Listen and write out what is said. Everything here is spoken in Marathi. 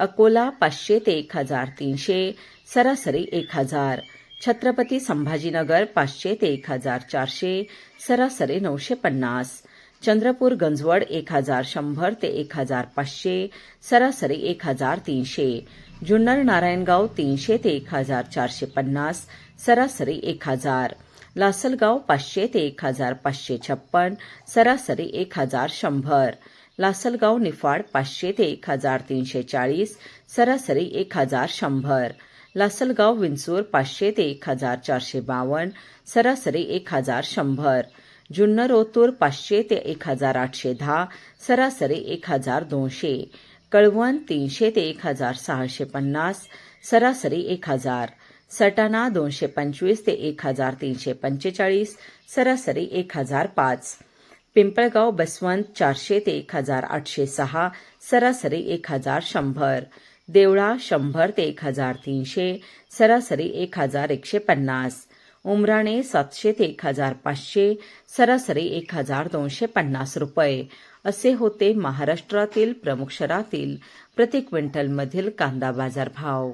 अकोला पाचशे ते एक हजार तीनशे सरासरी एक हजार. छत्रपती संभाजीनगर पाचशे ते एक हजार चारशे सरासरी नऊशे पन्नास. चंद्रपूर गंजवड एक हजार शंभर ते एक हजार पाचशे सरासरी एक हजार तीनशे. जुन्नर नारायणगाव तीनशे ते एक हजार चारशे पन्नास सरासरी एक हजार. लासलगाव पाचशे ते एक हजार पाचशे छप्पन सरासरी एक हजार शंभर. लासलगाव निफाड पाचशे ते एक हजार तीनशे चाळीस सरासरी एक हजार शंभर. लासलगाव विंचूर पाचशे ते एक हजार चारशे बावन्न सरासरी एक हजार शंभर. जुन्नर ओतूर पाचशे ते एक हजार आठशे दहा सरासरी एक हजार दोनशे. कळवण तीनशे ते एक हजार सहाशे पन्नास सरासरी एक हजार. सटाणा दोनशे पंचवीस ते एक हजार तीनशे पंचेचाळीस सरासरी एक हजार पाच. पिंपळगाव बसवंत चारशे ते एक हजार आठशे सहा सरासरी एक हजार शंभर. देवळा शंभर ते एक हजार तीनशे सरासरी एक हजार एकशे पन्नास. उमराणे सातशे ते एक हजार पाचशे सरासरी एक हजार दोनशे पन्नास रुपये. असे होते महाराष्ट्रातील प्रमुख शहरातील प्रति क्विंटलमधील कांदा बाजार भाव